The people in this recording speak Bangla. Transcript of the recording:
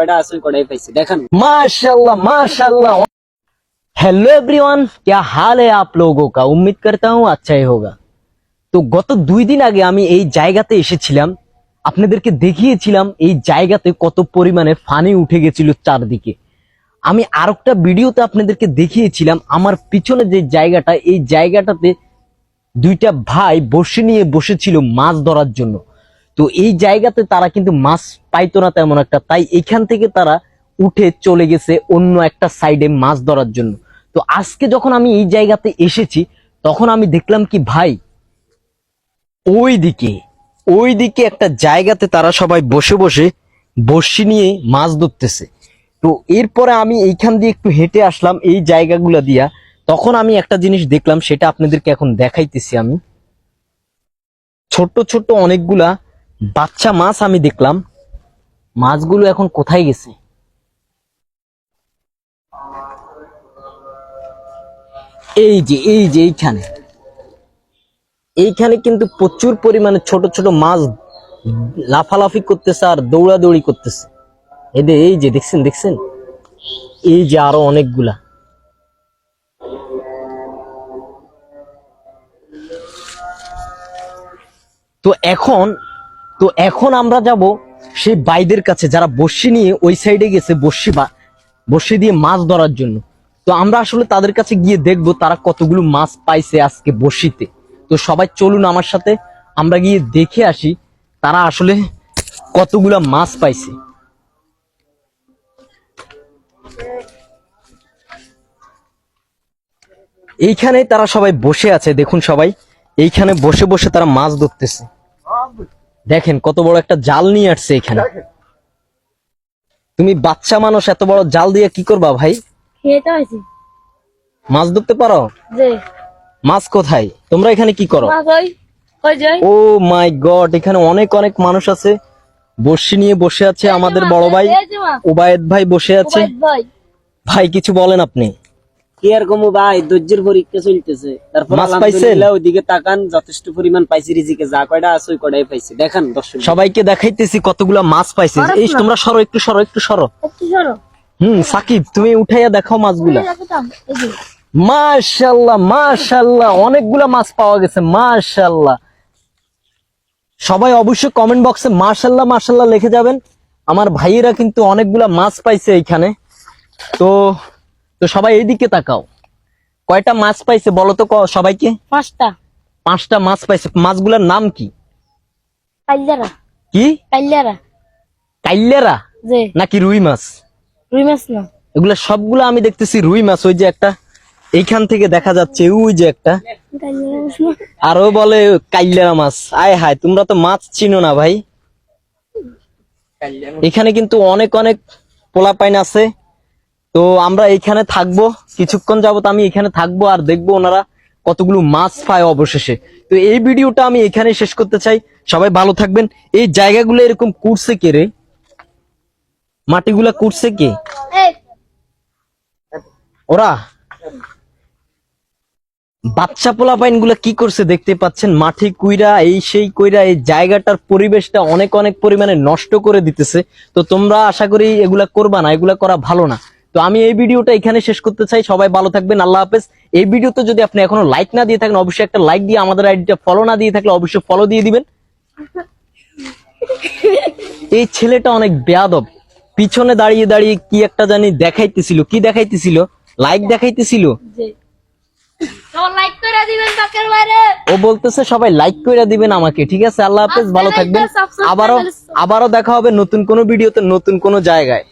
কয়টা আছে ওই কটাই পাইছি দেখেন माशाल्लाह माशाल्लाह हेलो एवरीवन क्या हाल है आप लोगों का उम्मीद करता हूँ अच्छा ही होगा তো গত দুই দিন আগে আমি এই জায়গাতে এসেছিলাম আপনাদেরকে দেখিয়েছিলাম এই জায়গাতে কত পরিমাণে ফানি উঠে গেছিল চারদিকে আমি আরেকটা ভিডিওতে আপনাদেরকে দেখিয়েছিলাম আমার পিছনে যে জায়গাটা এই জায়গাটাতে দুইটা ভাই বসে নিয়ে বসেছিল মাছ ধরার জন্য তো এই জায়গাতে তারা কিন্তু মাছ পাইতো না তেমন একটা। তাই এখান থেকে তারা উঠে চলে গেছে অন্য একটা সাইডে মাছ ধরার জন্য। তো আজকে যখন আমি এই জায়গাতে এসেছি, তখন আমি দেখলাম কি ভাই ওই দিকে ওই দিকে একটা জায়গাতে তারা সবাই বসে বসে বর্ষি নিয়ে মাছ ধরতেছে। তো এরপরে আমি এইখান দিয়ে একটু হেঁটে আসলাম এই জায়গাগুলো দিয়া। তখন আমি একটা জিনিস দেখলাম, সেটা আপনাদেরকে এখন দেখাইতেছি আমি। ছোট ছোট অনেকগুলা বাচ্চা মাছ আমি দেখলাম, মাছগুলো এখন কোথায় গেছে? এই যে এই যে, এইখানে। এইখানে কিন্তু প্রচুর পরিমাণে ছোট ছোট মাছ লাফালাফি করতেছে আর দৌড়াদৌড়ি করতেছে। এদের এই যে, দেখছেন দেখছেন? এই যে আরও অনেকগুলা। তো এখন তো এখন আমরা যাব সেই বাইদের কাছে, যারা বর্ষি নিয়ে ওই সাইডে গেছে বর্ষি বা বর্ষি দিয়ে মাছ ধরার জন্য। তো আমরা আসলে তাদের কাছে গিয়ে দেখব তারা কতগুলো মাছ পাইছে আজকে বর্ষিতে তো সবাই চলুন আমার সাথে, আমরা গিয়ে দেখে আসি তারা আসলে কতগুলা মাছ পাইছে। এইখানেই তারা সবাই বসে আছে, দেখুন সবাই। এইখানে বসে বসে তারা মাছ ধরতেছে। দেখেন কত বড় একটা জাল নিয়ে আসছে এখানে। তুমি বাচ্চা মানুষ এত বড় জাল দিয়ে কি করবা ভাই? মাছ ধরতে পারো? মাছ কোথায়? তোমরা এখানে কি করো? ও মাই গড এখানে অনেক অনেক মানুষ আছে। বর্ষি নিয়ে বসে আছে আমাদের বড় ভাই। ওবায়েদ ভাই বসে আছে। ভাই কিছু বলেন আপনি। কি আর কমু ভাই? ধৈর্যের পরীক্ষা চলতেছে। তারপর মাছ পাইছেন? ওইদিকে তাকান যথেষ্ট পরিমাণ পাইছি রিজিকে যা কয়টা আছে ওই কয়টাই পাইছি। দেখেন দর্শক সবাইকে দেখাইতেছি কতগুলা মাছ পাইছে এই তোমরা সরো একটু সরো একটু সরো। একটু সরো। হুম সাকিব তুমি উঠাইয়া দেখাও মাছগুলা। এই রাখতাম মাশাল্লাহ মাশাল্লাহ অনেকগুলা মাছ পাওয়া গেছে মাশাল্লাহ সবাই অবশ্যই কমেন্ট বক্সে মাশাল্লাহ মাশাল্লাহ লিখে যাবেন। আমার ভাইয়েরা কিন্তু অনেকগুলা মাছ পাইছে এইখানে। তো তো সবাই এইদিকে তাকাও। কয়টা মাছ পাইছে বলো তো সবাইকে? পাঁচটা। পাঁচটা মাছ পাইছে। মাছগুলার নাম কি? কাইলারা। কি? কাইলারা। কাইলেরা? যে নাকি রুই মাছ? রুই মাছ না। এগুলা সবগুলা আমি দেখতেছি রুই মাছ ওই যে একটা। এইখান থেকে দেখা যাচ্ছে ওই যে একটা। আরও বলে কাইলেরা মাছ। আয় হায় তোমরা তো মাছ চিনো না ভাই। এখানে কিন্তু অনেক অনেক পোলাপাইন আছে। তো আমরা এখানে থাকব কিছুক্ষণ যাবত আমি এখানে থাকব আর দেখব ওনারা কতগুলো মাছ পায় অবশেষে। তো এই ভিডিওটা আমি এখানে শেষ করতে চাই। সবাই ভালো থাকবেন। এই জায়গাগুলো এরকম কুড়ছে কে রে? মাটিগুলা কুড়ছে কে? ওরা? বাচ্চা পোলাপাইনগুলা কি করছে দেখতে পাচ্ছেন? মাটি কুইরা এই সেই কইরা এই জায়গাটার পরিবেশটা অনেক অনেক পরিমাণে নষ্ট করে দিতেছে। তো তোমরা আশা করি এগুলা করবা না এগুলা করা ভালো না। তো আমি এই ভিডিওটা এখানে শেষ করতে চাই। সবাই ভালো থাকবেন আল্লাহ হাফেজ। এই ভিডিওতে যদি আপনি এখনও লাইক না দিয়ে থাকেন অবশ্যই একটা লাইক দিয়ে আমাদের আইডিটা ফলো না দিয়ে থাকলে অবশ্যই ফলো দিয়ে দিবেন। এই ছেলেটা অনেক বেয়াদব। পিছনে দাঁড়িয়ে দাঁড়িয়ে কি একটা জানি দেখাইতেছিল। কি দেখাইতেছিল? লাইক দেখাইতেছিল? ও বলতেছে সবাই লাইক করে দিবেন আমাকে। ঠিক আছে আল্লাহ হাফেজ ভালো থাকবেন। আবারও আবারও দেখা হবে নতুন কোনো ভিডিওতে নতুন কোনো জায়গায়।